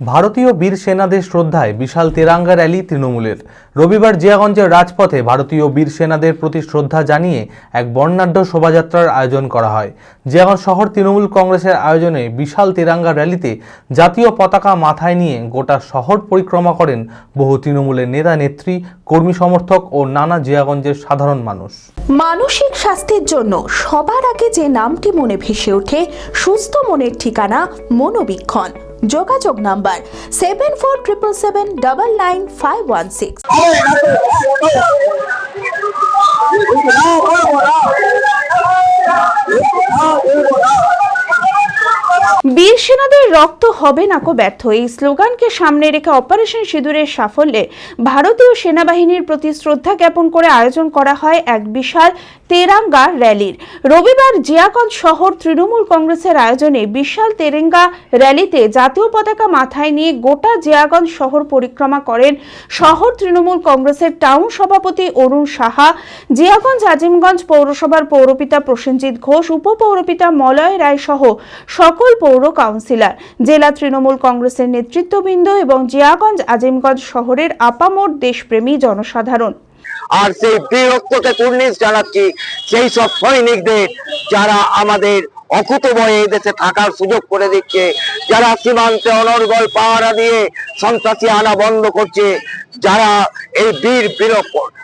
ভারতীয় বীর সেনাদের শ্রদ্ধায় বিশাল তেরাঙ্গা র্যালি তৃণমূলের। রবিবার জিয়াগঞ্জের রাজপথে ভারতীয় বীর সেনাদের প্রতি শ্রদ্ধা জানিয়ে এক বর্ণাঢ্য শোভাযাত্রার আয়োজন করা হয়। জিয়াগঞ্জ শহর তৃণমূল কংগ্রেসের আয়োজনে বিশাল তেরাঙ্গা র্যালিতে জাতীয় পতাকা মাথায় নিয়ে গোটা শহর পরিক্রমা করেন বহু তৃণমূলের নেতা, নেত্রী, কর্মী সমর্থক ও নানা জিয়াগঞ্জের সাধারণ মানুষ। মানসিক স্বাস্থ্যের জন্য সবার আগে যে নামটি মনে ভেসে ওঠে, সুস্থ মনের ঠিকানা মনোবীক্ষণ। যোগাযোগ number seven four triple seven double nine five one six. বীর সেনাদের রক্ত হবে না কো ব্যর্থ। এই স্লোগানকে সামনে রেখে অপারেশন সিঁদুরের সাফল্যে ভারতীয় সেনাবাহিনীর প্রতি শ্রদ্ধা জ্ঞাপন করে আয়োজন করা হয় এক বিশাল তেরাঙ্গা র্যালির। রবিবার জিয়াগঞ্জ শহর তৃণমূল কংগ্রেসের আয়োজনে বিশাল তেরেঙ্গা র্যালিতে জাতীয় পতাকা মাথায় নিয়ে গোটা জিয়াগঞ্জ শহর পরিক্রমা করেন শহর তৃণমূল কংগ্রেসের টাউন সভাপতি অরুণ সাহা, জিয়াগঞ্জ আজিমগঞ্জ পৌরসভার পৌরপিতা প্রসেনজিৎ ঘোষ, উপপৌরপিতা মলয় রায় সহ সকল পৌর কাউন্সিলর। জেলা তৃণমূল কংগ্রেসের নেতৃত্ববৃন্দ এবং জিয়াগঞ্জ আজিমগঞ্জ শহরের আপামোর দেশপ্রেমী জনসাধারণ। আর সেই বীরত্বকে কুর্নিশ জানাচ্ছি, সেই সব সৈনিকদের যারা আমাদের অকুত বয়ে দেশে থাকার সুযোগ করে দিচ্ছে, যারা সীমান্তে অনর্গল পাহারা দিয়ে সন্ত্রাসী আনা বন্ধ করছে, যারা এই বীর বীর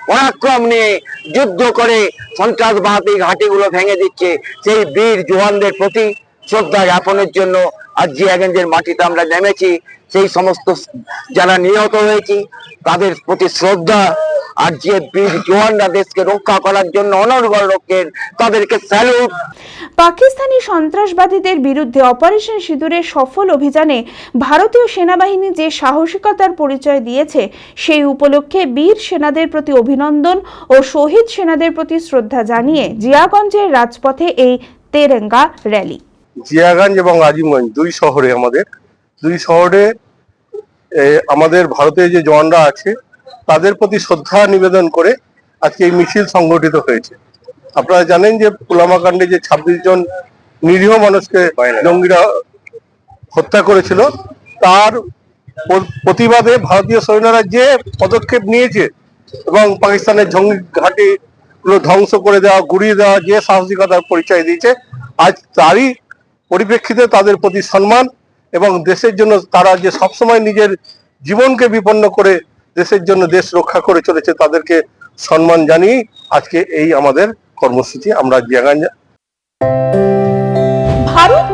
পরাক্রম নিয়ে যুদ্ধ করে সন্ত্রাসবাদী ঘাঁটিগুলো ভেঙে দিচ্ছে, সেই বীর জওয়ানদের প্রতি শ্রদ্ধা জ্ঞাপনের জন্য আজ জিয়াগঞ্জের মাটিতে আমরা নেমেছি, সেই সমস্ত যারা নিহত হয়েছি, তাদের প্রতি শ্রদ্ধা আর যে বীর জওয়ানরা দেশকে রক্ষা করার জন্য অনর্গল রক্ষেন তাদেরকে স্যালুট পাকিস্তানি সন্ত্রাসবাদীদের বিরুদ্ধে অপারেশন সিঁদুরের সফল অভিযানে ভারতীয় সেনাবাহিনী যে সাহসিকতার পরিচয় দিয়েছে, সেই উপলক্ষে বীর সেনাদের প্রতি অভিনন্দন ও শহীদ সেনাদের প্রতি শ্রদ্ধা জানিয়ে জিয়াগঞ্জের রাজপথে এই তেরেঙ্গা র্যালি। জিয়াগঞ্জ এবং আজিমগঞ্জ দুই শহরে আমাদের। দুই শহরে আমাদের ভারতের যে জওয়ানরা আছে, তাদের প্রতি শ্রদ্ধা নিবেদন করে আজকে এই মিছিল সংগঠিত হয়েছে। আপনারা জানেন যে পুলামা কাণ্ডে যে ছাব্বিশ জন নিরীহ মানুষকে জঙ্গিরা হত্যা করেছিল, তার প্রতিবাদে ভারতীয় সৈন্যরা যে পদক্ষেপ নিয়েছে এবং পাকিস্তানের জঙ্গি ঘাঁটি ধ্বংস করে দেওয়া, গুড়িয়ে দেওয়া, যে সাহসিকতার পরিচয় দিয়েছে, আজ তারই পরিপ্রেক্ষিতে তাদের প্রতি সম্মান এবং দেশের জন্য তারা যে সবসময় নিজের জীবনকে বিপন্ন করে দেশের জন্য দেশ রক্ষা করে চলেছে তাদেরকে সম্মান জানিয়ে আজকে এই আমাদের কর্মসূচি আমরা